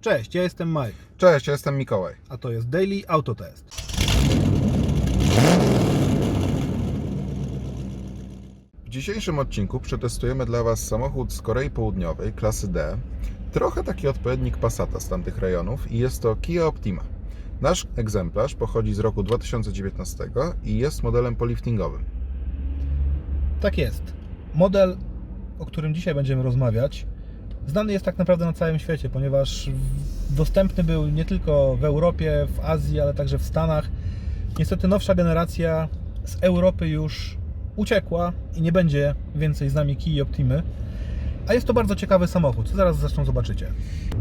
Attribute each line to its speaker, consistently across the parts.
Speaker 1: Cześć, ja jestem Mike,
Speaker 2: Cześć, ja jestem Mikołaj.
Speaker 1: a to jest Daily Autotest.
Speaker 2: W dzisiejszym odcinku przetestujemy dla Was samochód z Korei Południowej klasy D. Trochę taki odpowiednik Passata z tamtych rejonów i jest to Kia Optima. Nasz egzemplarz pochodzi z roku 2019 i jest modelem poliftingowym.
Speaker 1: Tak jest. Model, o którym dzisiaj będziemy rozmawiać, znany jest tak naprawdę na całym świecie, ponieważ dostępny był nie tylko w Europie, w Azji, ale także w Stanach. Niestety nowsza generacja z Europy już uciekła i nie będzie więcej z nami Kii Optimy. A jest to bardzo ciekawy samochód, co zaraz zresztą zobaczycie.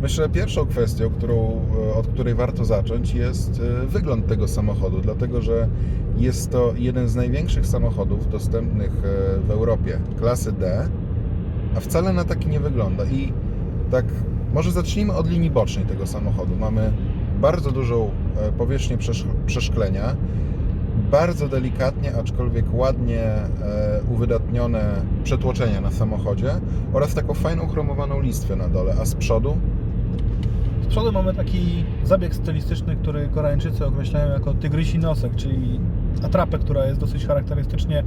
Speaker 2: Myślę, że pierwszą kwestią, którą, od której warto zacząć, jest e, wygląd tego samochodu, dlatego że jest to jeden z największych samochodów dostępnych e, w Europie klasy D, a wcale na taki nie wygląda. I tak, może zacznijmy od linii bocznej tego samochodu. Mamy bardzo dużą e, powierzchnię przesz- przeszklenia, bardzo delikatnie, aczkolwiek ładnie e, uwydatnione przetłoczenia na samochodzie oraz taką fajną chromowaną listwę na dole, a z przodu
Speaker 1: Z przodu mamy taki zabieg stylistyczny, który Koreańczycy określają jako tygrysi nosek, czyli atrapę, która jest dosyć charakterystycznie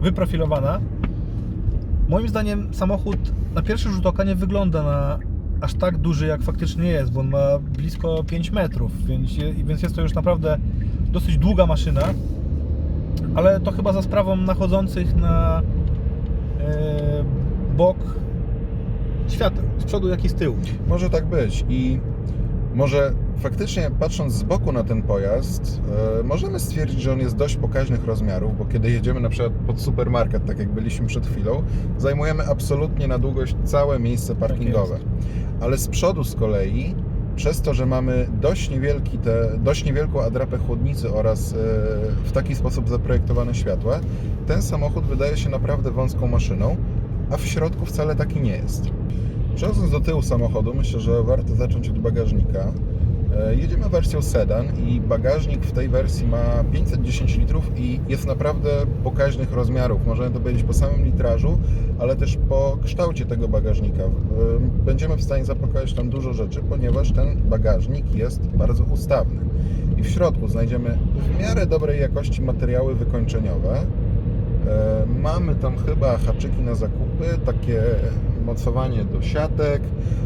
Speaker 1: wyprofilowana. Moim zdaniem samochód na pierwszy rzut oka nie wygląda na aż tak duży, jak faktycznie jest, bo on ma blisko 5 metrów, więc, więc jest to już naprawdę dosyć długa maszyna. Ale to chyba za sprawą nachodzących na e, bok świateł, z przodu jak i z tyłu.
Speaker 2: Może tak być i może faktycznie patrząc z boku na ten pojazd, e, możemy stwierdzić, że on jest dość pokaźnych rozmiarów, bo kiedy jedziemy na przykład pod supermarket, tak jak byliśmy przed chwilą, zajmujemy absolutnie na długość całe miejsce parkingowe. Ale z przodu z kolei, przez to, że mamy dość, niewielki te, dość niewielką adrapę chłodnicy oraz e, w taki sposób zaprojektowane światła, ten samochód wydaje się naprawdę wąską maszyną, a w środku wcale taki nie jest. Przechodząc do tyłu samochodu, myślę, że warto zacząć od bagażnika. E, Jedziemy wersją sedan i bagażnik w tej wersji ma 510 litrów i jest naprawdę pokaźnych rozmiarów. Możemy to powiedzieć po samym litrażu, ale też po kształcie tego bagażnika. E, Będziemy w stanie zapakować tam dużo rzeczy, ponieważ ten bagażnik jest bardzo ustawny. I w środku znajdziemy w miarę dobrej jakości materiały wykończeniowe. E, Mamy tam chyba haczyki na zakupy, takie mocowanie do siatek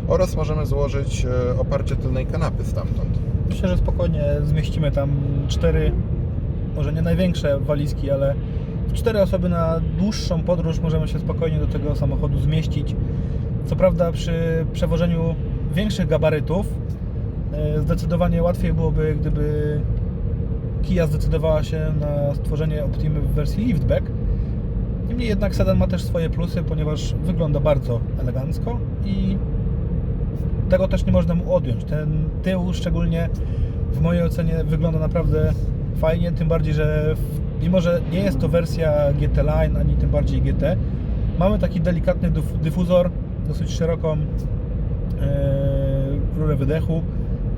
Speaker 2: oraz możemy złożyć e, oparcie tylnej kanapy stamtąd.
Speaker 1: Myślę, że spokojnie zmieścimy tam cztery, może nie największe walizki, ale cztery osoby na dłuższą podróż możemy się spokojnie do tego samochodu zmieścić. Co prawda przy przewożeniu większych gabarytów e, zdecydowanie łatwiej byłoby, gdyby Kia zdecydowała się na stworzenie Optimy w wersji liftback. Niemniej jednak sedan ma też swoje plusy, ponieważ wygląda bardzo elegancko i tego też nie można mu odjąć. Ten tył szczególnie w mojej ocenie wygląda naprawdę fajnie, tym bardziej, że mimo, że nie jest to wersja GT Line, ani tym bardziej GT, mamy taki delikatny dyf- dyfuzor, dosyć szeroką e, rurę wydechu.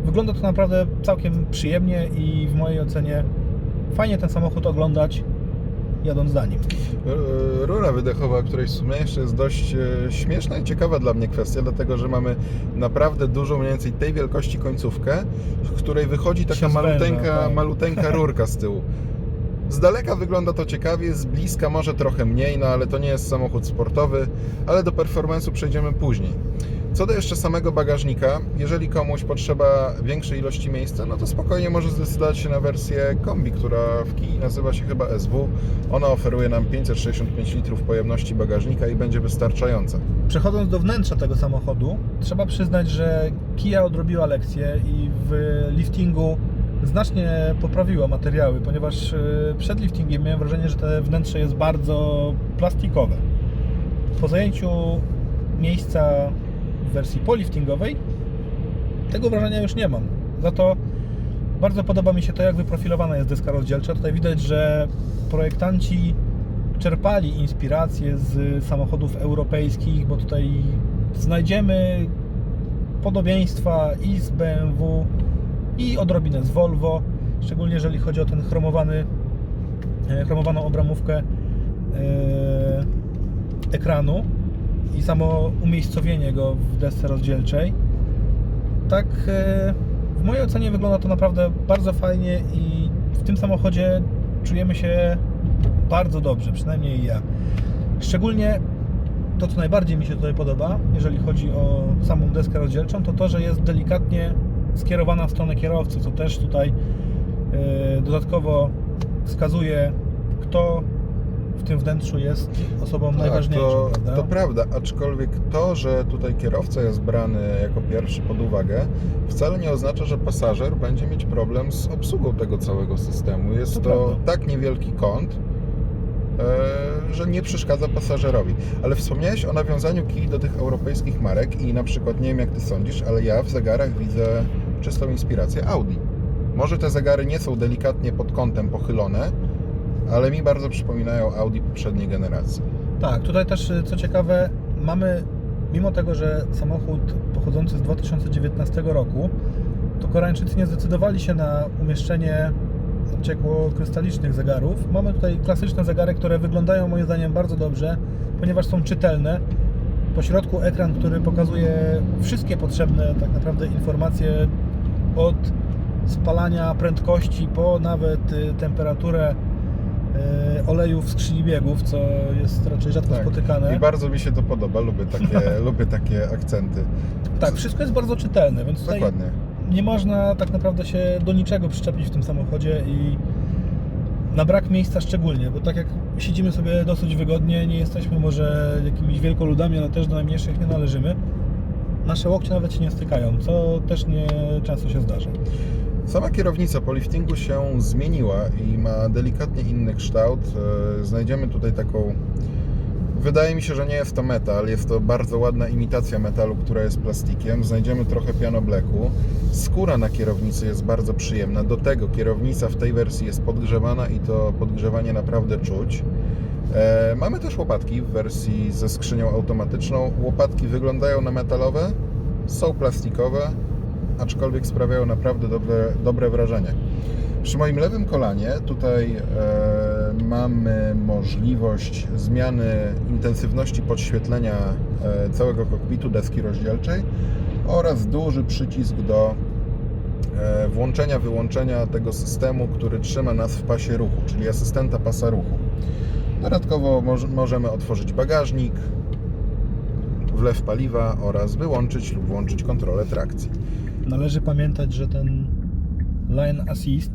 Speaker 1: Wygląda to naprawdę całkiem przyjemnie i w mojej ocenie fajnie ten samochód oglądać jadąc za nim.
Speaker 2: E, Rura wydechowa, której w sumie jeszcze jest dość e, śmieszna i ciekawa dla mnie kwestia, dlatego że mamy naprawdę dużą, mniej więcej tej wielkości końcówkę, w której wychodzi taka
Speaker 1: Się
Speaker 2: maluteńka,
Speaker 1: tak.
Speaker 2: maluteńka rurka z tyłu. Z daleka wygląda to ciekawie, z bliska może trochę mniej, no ale to nie jest samochód sportowy, ale do performance'u przejdziemy później. Co do jeszcze samego bagażnika, jeżeli komuś potrzeba większej ilości miejsca, no to spokojnie może zdecydować się na wersję kombi, która w Kii nazywa się chyba SW. Ona oferuje nam 565 litrów pojemności bagażnika i będzie wystarczająca.
Speaker 1: Przechodząc do wnętrza tego samochodu, trzeba przyznać, że Kia odrobiła lekcję i w liftingu znacznie poprawiła materiały, ponieważ e, przed liftingiem miałem wrażenie, że te wnętrze jest bardzo plastikowe. Po zajęciu miejsca w wersji poliftingowej tego wrażenia już nie mam. Za to bardzo podoba mi się to, jak wyprofilowana jest deska rozdzielcza. Tutaj widać, że projektanci czerpali inspiracje z samochodów europejskich, bo tutaj znajdziemy podobieństwa i z BMW, i odrobinę z Volvo, szczególnie jeżeli chodzi o ten chromowany, e, chromowaną obramówkę e, ekranu i samo umiejscowienie go w desce rozdzielczej. tak e, w mojej ocenie wygląda to naprawdę bardzo fajnie i w tym samochodzie czujemy się bardzo dobrze, przynajmniej ja. Szczególnie to, co najbardziej mi się tutaj podoba, jeżeli chodzi o samą deskę rozdzielczą, to to, że jest delikatnie skierowana w stronę kierowcy, co też tutaj e, dodatkowo wskazuje, kto w tym wnętrzu jest osobą najważniejszą.
Speaker 2: Tak, to,
Speaker 1: prawda?
Speaker 2: to prawda, aczkolwiek to, że tutaj kierowca jest brany jako pierwszy pod uwagę, wcale nie oznacza, że pasażer będzie mieć problem z obsługą tego całego systemu. Jest
Speaker 1: To
Speaker 2: to, tak niewielki kąt, e, że nie przeszkadza pasażerowi. Ale wspomniałeś o nawiązaniu kij do tych europejskich marek i na przykład, nie wiem jak Ty sądzisz, ale ja w zegarach widzę czystą inspirację Audi. Może te zegary nie są delikatnie pod kątem pochylone, ale mi bardzo przypominają Audi poprzedniej generacji.
Speaker 1: Tak, tutaj też y, co ciekawe, mamy, mimo tego, że samochód pochodzący z 2019 roku, to Koreańczycy nie zdecydowali się na umieszczenie ciekłokrystalicznych zegarów. Mamy tutaj klasyczne zegary, które wyglądają moim zdaniem bardzo dobrze, ponieważ są czytelne. Po środku ekran, który pokazuje wszystkie potrzebne tak naprawdę informacje od spalania prędkości po nawet y, temperaturę oleju w skrzyni biegów, co jest raczej rzadko
Speaker 2: Tak.
Speaker 1: spotykane.
Speaker 2: I bardzo mi się to podoba, lubię takie, lubię takie akcenty.
Speaker 1: Tak, wszystko jest bardzo czytelne, więc tutaj
Speaker 2: Dokładnie.
Speaker 1: nie można tak naprawdę się do niczego przyczepić w tym samochodzie i na brak miejsca szczególnie, bo tak jak siedzimy sobie dosyć wygodnie, nie jesteśmy może jakimiś wielkoludami, ale też do najmniejszych nie należymy. Nasze łokcie nawet się nie stykają, co też nie często się zdarza.
Speaker 2: Sama kierownica po liftingu się zmieniła i ma delikatnie inny kształt. E, Znajdziemy tutaj taką. Wydaje mi się, że nie jest to metal, jest to bardzo ładna imitacja metalu, która jest plastikiem. Znajdziemy trochę pianobleku. Skóra na kierownicy jest bardzo przyjemna. Do tego kierownica w tej wersji jest podgrzewana i to podgrzewanie naprawdę czuć. E, mamy też łopatki w wersji ze skrzynią automatyczną. Łopatki wyglądają na metalowe, są plastikowe, aczkolwiek sprawiają naprawdę dobre, dobre wrażenie. Przy moim lewym kolanie tutaj e, mamy możliwość zmiany intensywności podświetlenia e, całego kokpitu deski rozdzielczej oraz duży przycisk do e, włączenia, wyłączenia tego systemu, który trzyma nas w pasie ruchu, czyli asystenta pasa ruchu. Dodatkowo moż, możemy otworzyć bagażnik, wlew paliwa oraz wyłączyć lub włączyć kontrolę trakcji.
Speaker 1: Należy pamiętać, że ten line assist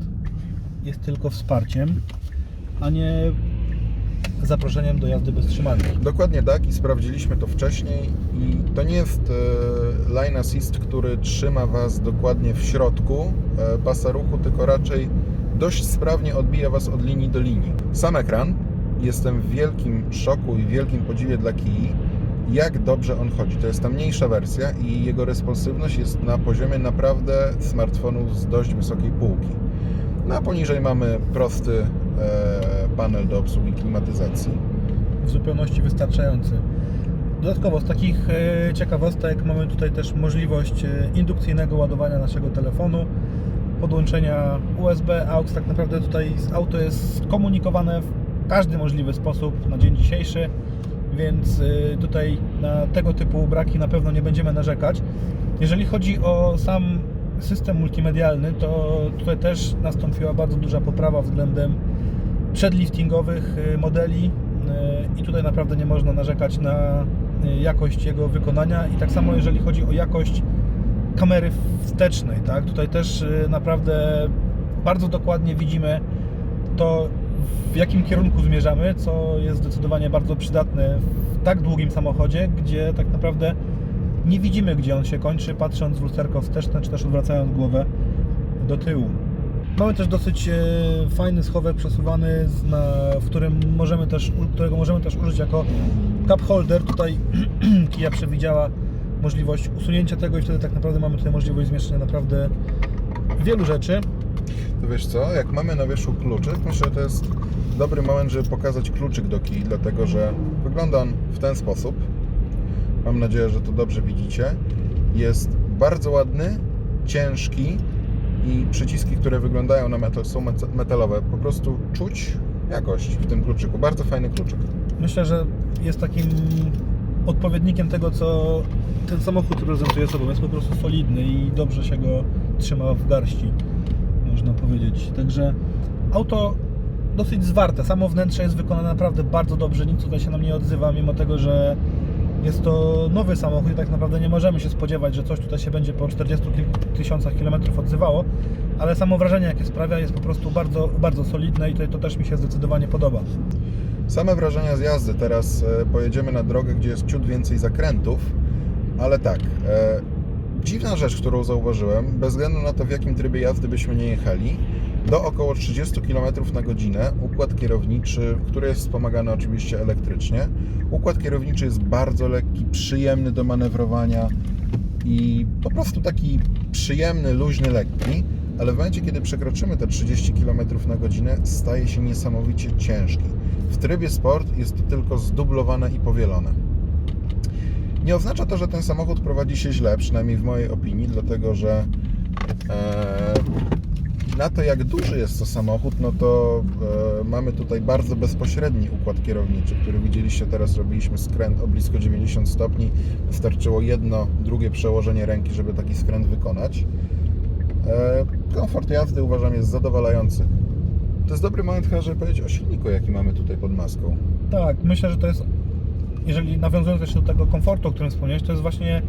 Speaker 1: jest tylko wsparciem, a nie zaproszeniem do jazdy bez trzymanki.
Speaker 2: Dokładnie tak i sprawdziliśmy to wcześniej i to nie jest e, line assist, który trzyma Was dokładnie w środku e, pasa ruchu, tylko raczej dość sprawnie odbija Was od linii do linii. Sam ekran, jestem w wielkim szoku i wielkim podziwie dla Kii, jak dobrze on chodzi. To jest ta mniejsza wersja i jego responsywność jest na poziomie naprawdę smartfonów z dość wysokiej półki. No a poniżej mamy prosty e, panel do obsługi klimatyzacji.
Speaker 1: w zupełności wystarczający. Dodatkowo z takich e, ciekawostek mamy tutaj też możliwość e, indukcyjnego ładowania naszego telefonu, podłączenia USB, AUX. Tak naprawdę tutaj auto jest komunikowane w każdy możliwy sposób na dzień dzisiejszy, więc e, tutaj na tego typu braki na pewno nie będziemy narzekać. Jeżeli chodzi o sam system multimedialny, to tutaj też nastąpiła bardzo duża poprawa względem przedliftingowych y, modeli y, i tutaj naprawdę nie można narzekać na y, jakość jego wykonania i tak samo jeżeli chodzi o jakość kamery wstecznej, tak? Tutaj też y, naprawdę bardzo dokładnie widzimy to w jakim kierunku zmierzamy, co jest zdecydowanie bardzo przydatne w tak długim samochodzie, gdzie tak naprawdę nie widzimy gdzie on się kończy, patrząc w lusterko wsteczne, czy też odwracając głowę do tyłu. Mamy też dosyć e, fajny schowek przesuwany, w którym możemy też, którego możemy też użyć jako cup holder. Tutaj Kia przewidziała możliwość usunięcia tego i wtedy tak naprawdę mamy tutaj możliwość zmieszczenia naprawdę wielu rzeczy.
Speaker 2: To wiesz co, jak mamy na wierzchu kluczyk, myślę, że to jest dobry moment, żeby pokazać kluczyk do kij, dlatego że wygląda on w ten sposób. Mam nadzieję, że to dobrze widzicie. Jest bardzo ładny, ciężki i przyciski, które wyglądają na metal, są met- metalowe. Po prostu czuć jakość w tym kluczyku. Bardzo fajny kluczyk.
Speaker 1: Myślę, że jest takim odpowiednikiem tego, co ten samochód prezentuje sobą. Jest po prostu solidny i dobrze się go trzyma w garści, można powiedzieć. Także auto dosyć zwarte. Samo wnętrze jest wykonane naprawdę bardzo dobrze. Nikt tutaj się nam nie odzywa, mimo tego, że jest to nowy samochód i tak naprawdę nie możemy się spodziewać, że coś tutaj się będzie po 40 kilku tysiącach kilometrów odzywało, ale samo wrażenie jakie sprawia jest po prostu bardzo, bardzo solidne i to, to też mi się zdecydowanie podoba.
Speaker 2: Same wrażenia z jazdy. Teraz e, pojedziemy na drogę, gdzie jest ciut więcej zakrętów, ale tak. Dziwna rzecz, którą zauważyłem, bez względu na to, w jakim trybie jazdy byśmy nie jechali, do około 30 km na godzinę układ kierowniczy, który jest wspomagany oczywiście elektrycznie, układ kierowniczy jest bardzo lekki, przyjemny do manewrowania i po prostu taki przyjemny, luźny, lekki, ale w momencie, kiedy przekroczymy te 30 km na godzinę, staje się niesamowicie ciężki. W trybie sport jest to tylko zdublowane i powielone. Nie oznacza to, że ten samochód prowadzi się źle, przynajmniej w mojej opinii, dlatego że e, na to, jak duży jest to samochód, no to e, mamy tutaj bardzo bezpośredni układ kierowniczy, który widzieliście teraz, robiliśmy skręt o blisko 90 stopni. Wystarczyło jedno, drugie przełożenie ręki, żeby taki skręt wykonać. E, komfort jazdy uważam jest zadowalający. To jest dobry moment chyba, żeby powiedzieć o silniku, jaki mamy tutaj pod maską.
Speaker 1: Tak, myślę, że to jest, jeżeli nawiązując jeszcze do tego komfortu, o którym wspomniałeś, to jest właśnie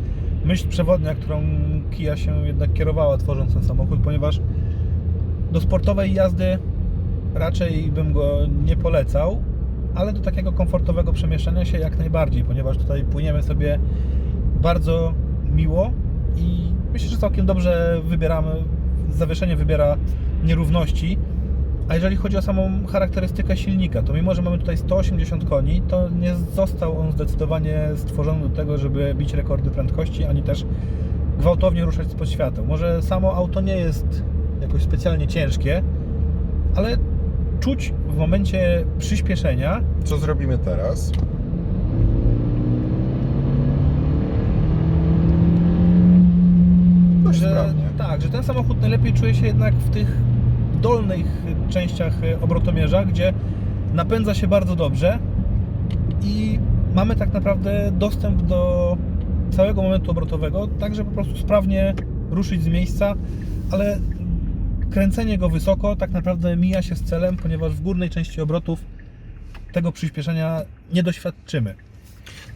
Speaker 1: myśl przewodnia, którą Kia się jednak kierowała tworząc ten samochód, ponieważ do sportowej jazdy raczej bym go nie polecał, ale do takiego komfortowego przemieszczania się jak najbardziej, ponieważ tutaj płyniemy sobie bardzo miło i myślę, że całkiem dobrze wybieramy, zawieszenie wybiera nierówności. A jeżeli chodzi o samą charakterystykę silnika, to mimo, że mamy tutaj 180 koni, to nie został on zdecydowanie stworzony do tego, żeby bić rekordy prędkości, ani też gwałtownie ruszać spod świateł. Może samo auto nie jest jakoś specjalnie ciężkie, ale czuć w momencie przyspieszenia,
Speaker 2: Co zrobimy teraz? Dość
Speaker 1: że,
Speaker 2: sprawnie.
Speaker 1: tak, że ten samochód najlepiej czuje się jednak w tych dolnych częściach obrotomierza, gdzie napędza się bardzo dobrze i mamy tak naprawdę dostęp do całego momentu obrotowego, tak że po prostu sprawnie ruszyć z miejsca, ale kręcenie go wysoko tak naprawdę mija się z celem, ponieważ w górnej części obrotów tego przyspieszenia nie doświadczymy.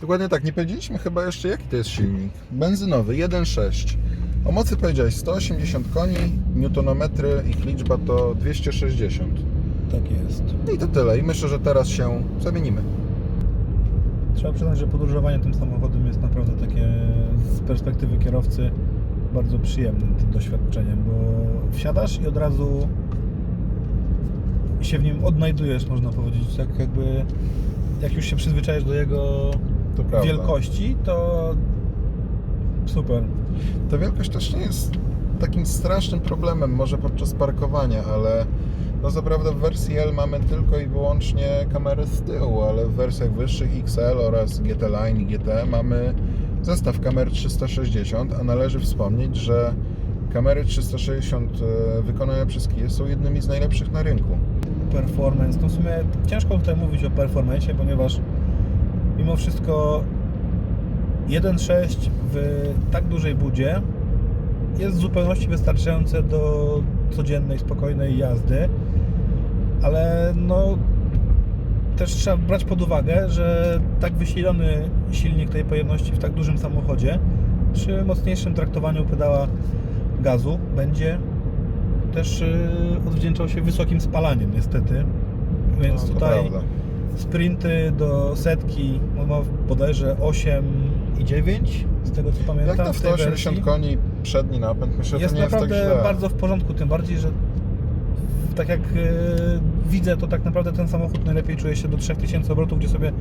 Speaker 2: Dokładnie tak, nie powiedzieliśmy chyba jeszcze jaki to jest silnik. Benzynowy 1.6. O mocy powiedziałeś 180 koni, newtonometry, ich liczba to 260.
Speaker 1: Tak jest.
Speaker 2: I to tyle. I myślę, że teraz się zamienimy.
Speaker 1: Trzeba przyznać, że podróżowanie tym samochodem jest naprawdę takie z perspektywy kierowcy bardzo przyjemnym tym doświadczeniem, bo wsiadasz i od razu się w nim odnajdujesz, można powiedzieć, tak jakby jak już się przyzwyczaisz do jego
Speaker 2: To
Speaker 1: wielkości, to super.
Speaker 2: Ta wielkość też nie jest takim strasznym problemem, może podczas parkowania, ale no co prawda w wersji L mamy tylko i wyłącznie kamerę z tyłu, ale w wersjach wyższych XL oraz GT Line i GT mamy zestaw kamer 360, a należy wspomnieć, że kamery 360 e, wykonane przez Kia są jednymi z najlepszych na rynku.
Speaker 1: Performance, no w sumie ciężko tutaj mówić o performance, ponieważ mimo wszystko 1.6 w tak dużej budzie jest w zupełności wystarczające do codziennej, spokojnej jazdy, ale no też trzeba brać pod uwagę, że tak wysilony silnik tej pojemności w tak dużym samochodzie przy mocniejszym traktowaniu pedała gazu będzie też yy, odwdzięczał się wysokim spalaniem niestety. Więc
Speaker 2: No,
Speaker 1: tutaj
Speaker 2: prawda.
Speaker 1: sprinty do setki on ma bodajże 8 i 9 z tego co pamiętam.
Speaker 2: Jak
Speaker 1: tej
Speaker 2: 180
Speaker 1: wersji.
Speaker 2: koni przedni napęd, myślę, że
Speaker 1: Jest
Speaker 2: to nie jest tak
Speaker 1: naprawdę
Speaker 2: źle.
Speaker 1: bardzo w porządku, tym bardziej, że tak jak e, widzę, to tak naprawdę ten samochód najlepiej czuje się do 3000 obrotów, gdzie sobie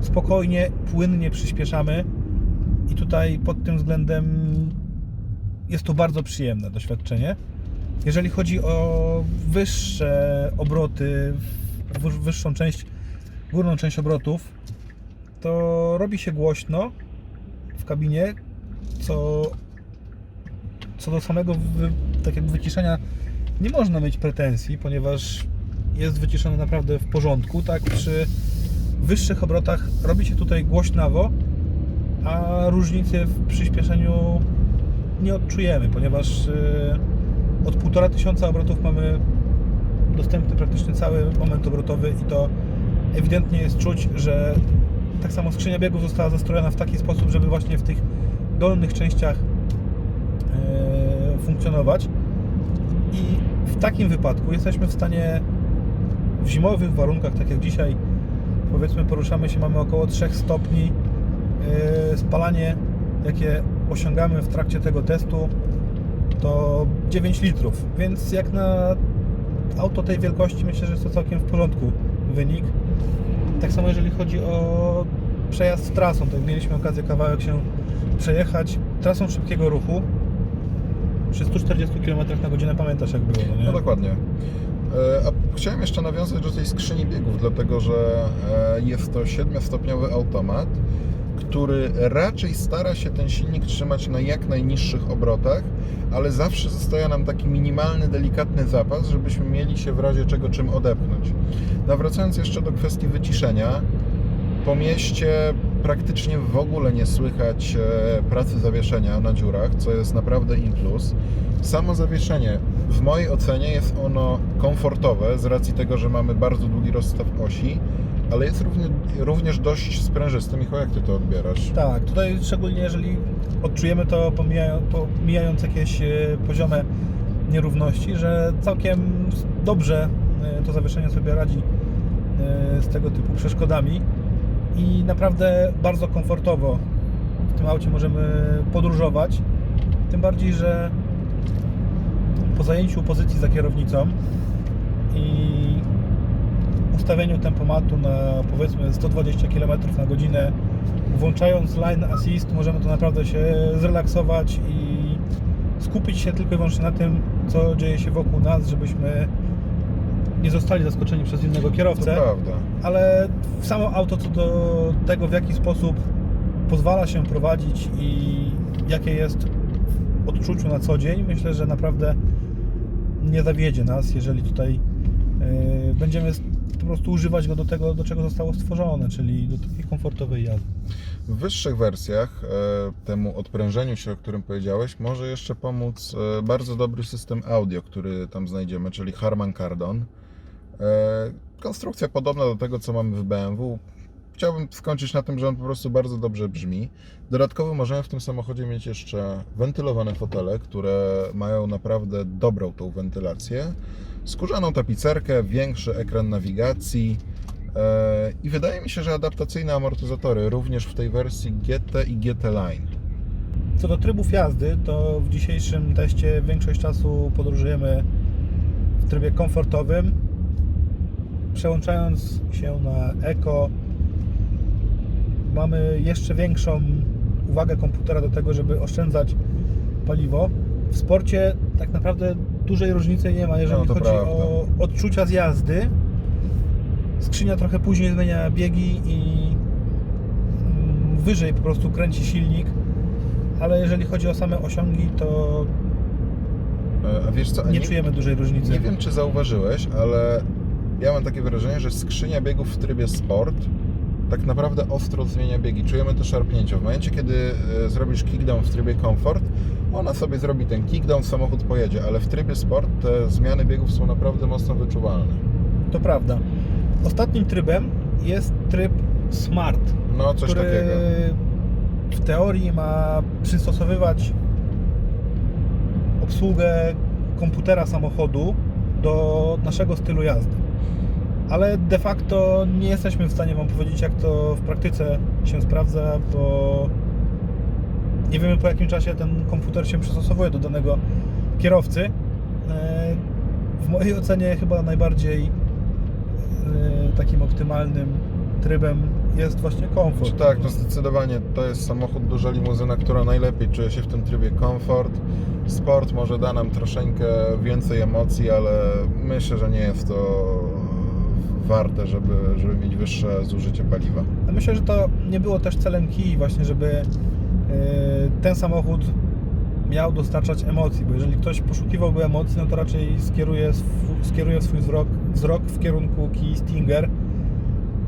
Speaker 1: spokojnie, płynnie przyspieszamy i tutaj pod tym względem jest to bardzo przyjemne doświadczenie. Jeżeli chodzi o wyższe obroty, wyższą część, górną część obrotów, to robi się głośno w kabinie, co co do samego wy, tak jakby wyciszenia nie można mieć pretensji, ponieważ jest wyciszony naprawdę w porządku, tak przy wyższych obrotach robi się tutaj głośnawo, a różnicy w przyspieszeniu nie odczujemy, ponieważ y, od 1,5 tysiąca obrotów mamy dostępny praktycznie cały moment obrotowy i to ewidentnie jest czuć, że tak samo skrzynia biegów została zastrojona w taki sposób, żeby właśnie w tych dolnych częściach e, funkcjonować i w takim wypadku jesteśmy w stanie w zimowych warunkach, tak jak dzisiaj powiedzmy poruszamy się, mamy około 3 stopni e, spalanie jakie osiągamy w trakcie tego testu to 9 litrów, więc jak na auto tej wielkości myślę, że jest to całkiem w porządku wynik. Tak samo jeżeli chodzi o przejazd trasą, to mieliśmy okazję kawałek się przejechać trasą szybkiego ruchu przy 140 km na godzinę, pamiętasz jak było, no nie?
Speaker 2: No dokładnie. E, A chciałem jeszcze nawiązać do tej skrzyni biegów, dlatego że e, jest to 7-stopniowy automat, który raczej stara się ten silnik trzymać na jak najniższych obrotach, ale zawsze zostaje nam taki minimalny, delikatny zapas, żebyśmy mieli się w razie czego czym odepchnąć. Nawracając jeszcze do kwestii wyciszenia, po mieście praktycznie w ogóle nie słychać e, pracy zawieszenia na dziurach, co jest naprawdę in plus. Samo zawieszenie, w mojej ocenie jest ono komfortowe z racji tego, że mamy bardzo długi rozstaw osi, ale jest równie, również dość sprężyste. Michał, jak Ty to odbierasz?
Speaker 1: Tak, tutaj szczególnie jeżeli odczujemy to pomijają, pomijając jakieś e, poziome nierówności, że całkiem dobrze e, to zawieszenie sobie radzi e, z tego typu przeszkodami i naprawdę bardzo komfortowo w tym aucie możemy podróżować. Tym bardziej, że po zajęciu pozycji za kierownicą i ustawieniu tempomatu na powiedzmy 120 km na godzinę, włączając line assist, możemy to naprawdę się zrelaksować i skupić się tylko i wyłącznie na tym, co dzieje się wokół nas, żebyśmy nie zostali zaskoczeni przez innego
Speaker 2: To
Speaker 1: kierowcę
Speaker 2: prawda.
Speaker 1: ale samo auto co do tego, w jaki sposób pozwala się prowadzić i jakie jest w odczuciu na co dzień, myślę, że naprawdę nie zawiedzie nas, jeżeli tutaj yy, będziemy po prostu używać go do tego, do czego zostało stworzone, czyli do takiej komfortowej jazdy.
Speaker 2: W wyższych wersjach e, temu odprężeniu się, o którym powiedziałeś, może jeszcze pomóc e, bardzo dobry system audio, który tam znajdziemy, czyli Harman Kardon. E, konstrukcja podobna do tego, co mamy w BMW. Chciałbym skończyć na tym, że on po prostu bardzo dobrze brzmi. Dodatkowo możemy w tym samochodzie mieć jeszcze wentylowane fotele, które mają naprawdę dobrą tą wentylację. Skórzaną tapicerkę, większy ekran nawigacji. E, I wydaje mi się, że adaptacyjne amortyzatory również w tej wersji GT i GT Line.
Speaker 1: Co do trybów jazdy, to w dzisiejszym teście większość czasu podróżujemy w trybie komfortowym, przełączając się na Eco. Mamy jeszcze większą uwagę komputera do tego, żeby oszczędzać paliwo. W sporcie tak naprawdę dużej różnicy nie ma, jeżeli
Speaker 2: No,
Speaker 1: chodzi
Speaker 2: prawda.
Speaker 1: o odczucia z jazdy. Skrzynia trochę później zmienia biegi i mm, wyżej po prostu kręci silnik, ale jeżeli chodzi o same osiągi, to
Speaker 2: E, A wiesz co? a
Speaker 1: nie czujemy dużej różnicy.
Speaker 2: Nie wiem, czy zauważyłeś, ale ja mam takie wrażenie, że skrzynia biegów w trybie sport tak naprawdę ostro zmienia biegi. Czujemy to szarpnięcie. W momencie, kiedy e, zrobisz kickdown w trybie komfort, ona sobie zrobi ten kickdown, samochód pojedzie, ale w trybie sport te zmiany biegów są naprawdę mocno wyczuwalne.
Speaker 1: To prawda. Ostatnim trybem jest tryb Smart,
Speaker 2: No, coś
Speaker 1: który
Speaker 2: takiego.
Speaker 1: w teorii ma przystosowywać obsługę komputera samochodu do naszego stylu jazdy. Ale de facto nie jesteśmy w stanie Wam powiedzieć, jak to w praktyce się sprawdza, bo nie wiemy po jakim czasie ten komputer się przystosowuje do danego kierowcy. E, W mojej ocenie chyba najbardziej e, takim optymalnym trybem jest właśnie komfort.
Speaker 2: Czy tak, no zdecydowanie to jest samochód, duża limuzyna, która najlepiej czuje się w tym trybie komfort. Sport może da nam troszeczkę więcej emocji, ale myślę, że nie jest to warte, żeby, żeby mieć wyższe zużycie paliwa.
Speaker 1: Ja Myślę, że to nie było też celem Kii właśnie, żeby e, ten samochód miał dostarczać emocji, bo jeżeli ktoś poszukiwałby emocji, no to raczej skieruje, skieruje swój wzrok, wzrok w kierunku Kii Stinger,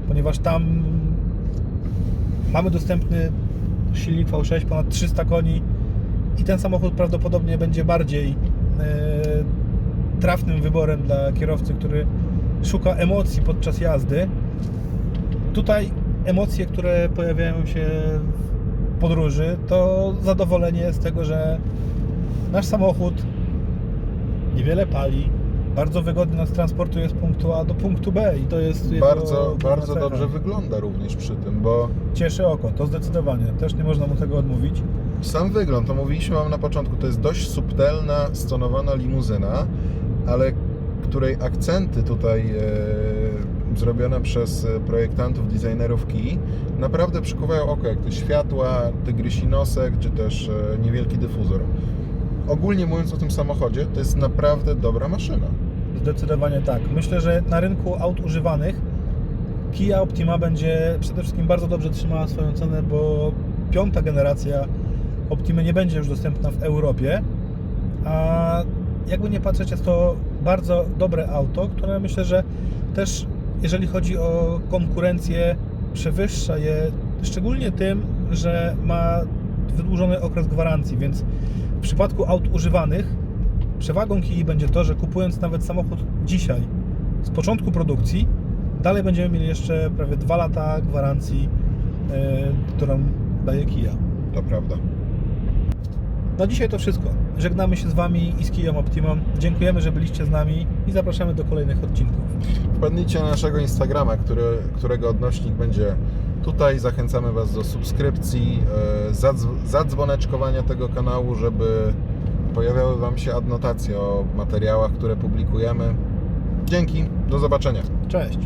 Speaker 1: ponieważ tam mamy dostępny silnik V6, ponad 300 koni i ten samochód prawdopodobnie będzie bardziej e, trafnym wyborem dla kierowcy, który szuka emocji podczas jazdy. Tutaj emocje, które pojawiają się w podróży, to zadowolenie z tego, że nasz samochód niewiele pali, bardzo wygodnie nas transportuje z punktu A do punktu B i to jest jego
Speaker 2: Bardzo, bardzo
Speaker 1: cecha.
Speaker 2: dobrze wygląda również przy tym, bo
Speaker 1: Cieszy oko, to zdecydowanie. Też nie można mu tego odmówić.
Speaker 2: sam wygląd, to mówiliśmy wam na początku, to jest dość subtelna, stonowana limuzyna, ale której akcenty tutaj e, zrobione przez e, projektantów, designerów Key naprawdę przykuwają oko, jak te światła, tygrysi nosek, czy też e, niewielki dyfuzor. Ogólnie mówiąc o tym samochodzie, to jest naprawdę dobra maszyna.
Speaker 1: Zdecydowanie tak. Myślę, że na rynku aut używanych Kia Optima będzie przede wszystkim bardzo dobrze trzymała swoją cenę, bo piąta generacja Optimy nie będzie już dostępna w Europie, a jakby nie patrzeć, jest to bardzo dobre auto, które myślę, że też jeżeli chodzi o konkurencję, przewyższa je szczególnie tym, że ma wydłużony okres gwarancji, więc w przypadku aut używanych przewagą Kii będzie to, że kupując nawet samochód dzisiaj z początku produkcji, dalej będziemy mieli jeszcze prawie 2 lata gwarancji, yy, którą daje Kia.
Speaker 2: To prawda.
Speaker 1: Na dzisiaj to wszystko. Żegnamy się z Wami i z Kiją Optimą. Dziękujemy, że byliście z nami i zapraszamy do kolejnych odcinków.
Speaker 2: Wpadnijcie na naszego Instagrama, który, którego odnośnik będzie tutaj. Zachęcamy Was do subskrypcji, e, zadz- zadzwoneczkowania tego kanału, żeby pojawiały Wam się adnotacje o materiałach, które publikujemy. Dzięki, do zobaczenia.
Speaker 1: Cześć!